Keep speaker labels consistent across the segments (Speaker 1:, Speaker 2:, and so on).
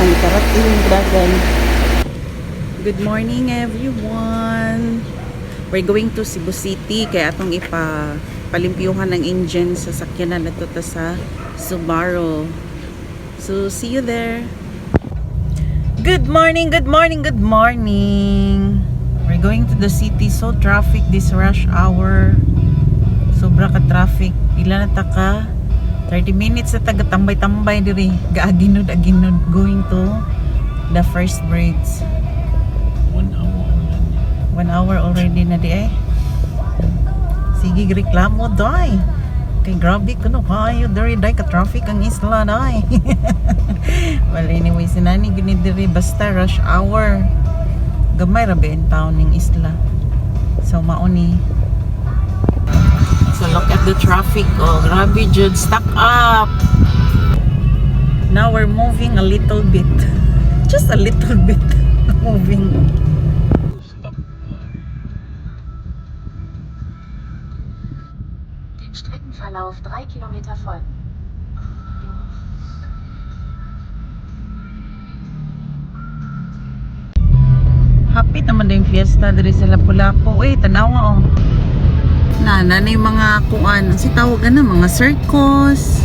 Speaker 1: dahan karating dagan. Good morning everyone. We're going to Cebu City kaya atong ipa palimpyuhan ng engine sa sakyanan na ta sa Subaru. So see you there. Good morning, good morning, good morning. We're going to the city. So traffic this rush hour. Sobra ka traffic. Pila na ta ka? 30 minutes na taga tambay-tambay diri. Gaaginod aginod going to the first bridge.
Speaker 2: One hour already.
Speaker 1: One hour already na di eh. Sige, reklamo dai. Kay grabe ko no kayo diri dai ka traffic ang isla dai. well anyway, sinani gini diri basta rush hour. Gamay ra ba in town ning isla. So mauni. Look at the traffic. Oh, grabe jud stuck up. Now we're moving a little bit. Just a little bit moving.
Speaker 2: Stop.
Speaker 3: Streckenverlauf 3 Kilometer folgen.
Speaker 1: Happy naman din fiesta diri sa Lapu-Lapu. Eh, tanawa oh. Na, na yung mga kuan. Si tawagan na mga circus.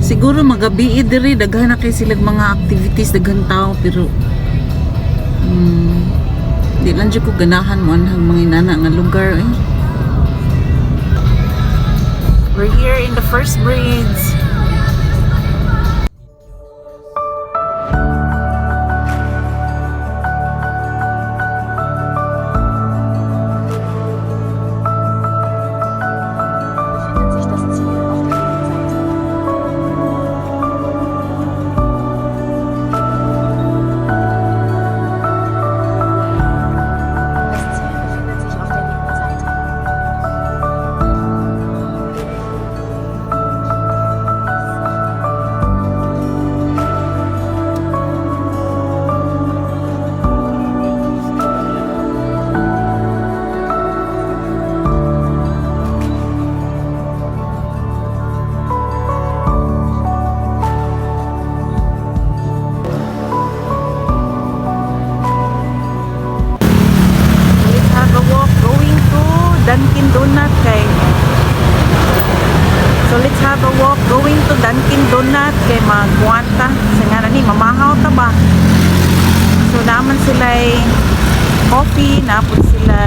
Speaker 1: Siguro magabi diri daghan na kay sila mga activities daghan tao pero hmm, di lang jud ko ganahan mo ang mga inana nga lugar eh. We're here in the first bridge. Donut kay So let's have a walk going to Dunkin Donut kay magkuwanta sa nga ni mamahaw ta ba? So naman sila coffee, napon sila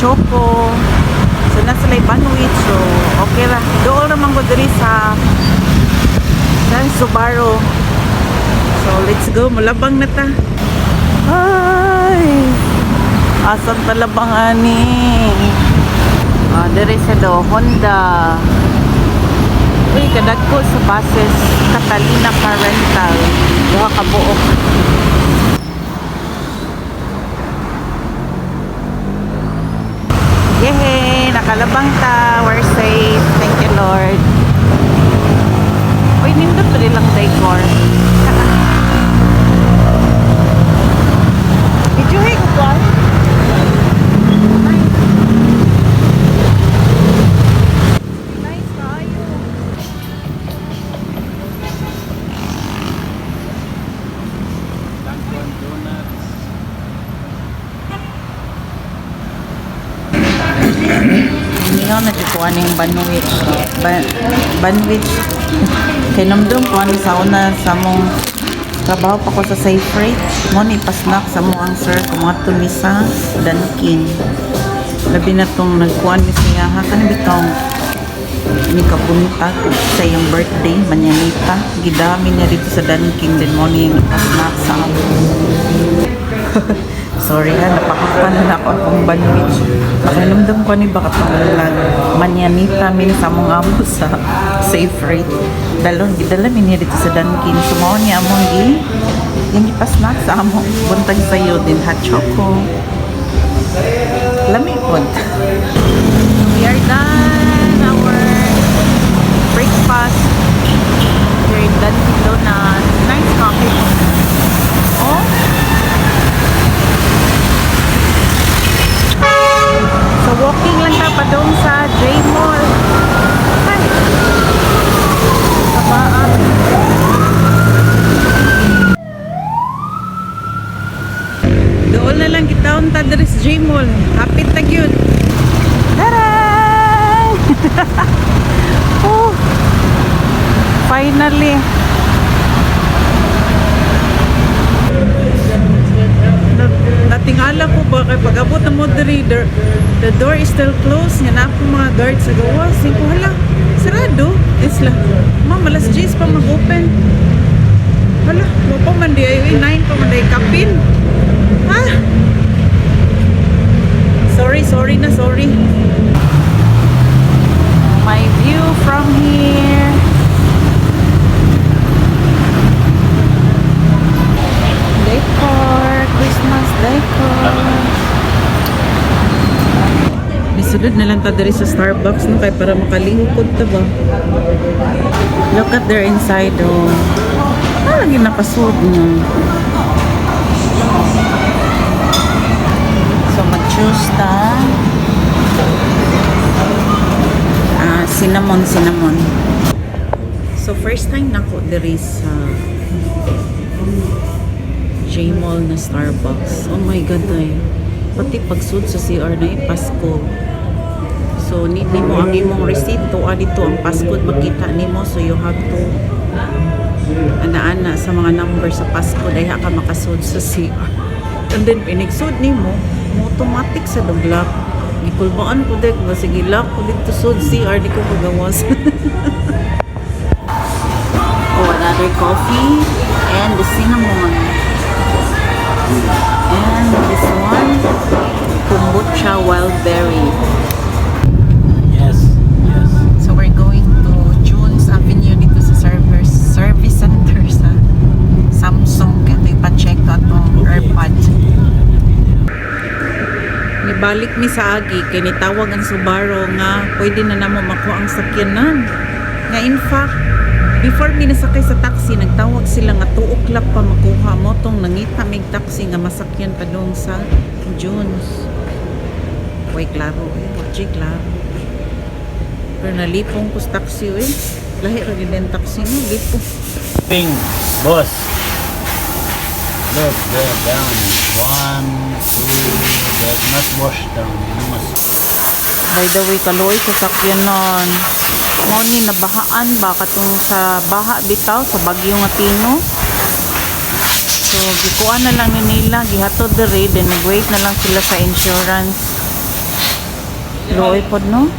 Speaker 1: choco. So na sila banwit. So okay ra. Dool naman ko diri sa sa Subaru So let's go, malabang na ta. Ay! Asan talabang ani? Ah, dere sa do Honda. Uy, kadagko sa buses Catalina Car Rental. Duha ka buok. Yehey! Nakalabang ta. We're safe. Thank you, Lord. Uy, nindot pa lang decor. Did you hang one? Nice tayo.
Speaker 2: Dunkin' Donuts.
Speaker 1: Hindi ako nagkukuha ng banwich. Ban banwich. Kay namdong ko ano sa una sa mong trabaho pa ko sa safe freight. Mo ni pasnak sa mo ang sir kung mga tumisa Dunkin. Labi na tong nagkuha ni siya. Hakan bitong ni kapunta sa iyong birthday, manyanita. Gidami niya dito sa Dunkin. Then mo ni pasnak sa. Sorry ha, napakupan na ako akong banwich. Pakiramdam ko ni baka pangalan. Manyanita min sa mga amo sa safe rate. Dalon, gidala min niya dito sa Dunkin. Sumaw niya among gi. Yung ipasnak sa amo. Buntag sa'yo din hot choco. Lami po. We are done our breakfast here in Dunkin Donuts. Nice coffee. Oh, So walking lang ta pa doon sa J Mall. Hi. Sabaan. Lang ta diri sa J-Mall. Hapit ta gyud. Taray! oh. Finally. Na- Natingala ko ba kay pag-abot na mo diri the, door is still closed nga na po mga guards sa gawas. Singko hala. Sarado. Isla. Ma'am, alas 10 pa mag-open. Hala, mo pa man di ay 9 pa man di. Ha? Sorry, sorry na, sorry. My view from here. Decor, Nisulod na lang ta diri sa Starbucks no kay para makalingkod ta ba. Look at their inside oh. Ah, lagi nakasud niya. So mag-choose ta. Ah, cinnamon, cinnamon. So first time nako diri sa J-Mall na Starbucks. Oh my God, ay. Pati pagsud sa CR na eh, Pasko. So, need nimo ang imong receipt. Tuwa dito ang passcode makita nimo. So, you have to ana-ana sa mga number sa passcode ay ka makasud sa CR. And then, pinigsud nimo, mo automatic sa duglak. Gikulbaan ko dek, sige lock ko dito sud CR, di ko kagawas. oh, another coffee and the cinnamon. And this one, kombucha wild berry.
Speaker 2: Yes, yes.
Speaker 1: So we're going to June's Avenue dito sa service service center sa Samsung kaya ito ipa-check to atong AirPod. Nibalik mi sa agi kay nitawag ang Subaru nga pwede na namo makuha ang sakyanan. Nga in fact, before mi nasakay sa taxi, nagtawag sila nga 2 o'clock pa makuha mo tong nangita mig taxi nga masakyan pa dong sa June's. Way klaro eh, watchy klaro. Pero nalipong ko sa taxi eh. Lahi gid ang taxi no, lipo.
Speaker 2: Ping, boss. Look, there, down. One, two, there's not wash down. You must
Speaker 1: By the way, kaloy sa sakyanon. Mo ni nabahaan ba katong sa baha bitaw sa bagyo nga Tino. So gikuha na lang ni nila gihatod diri then nag-wait na lang sila sa insurance. Loy pod no?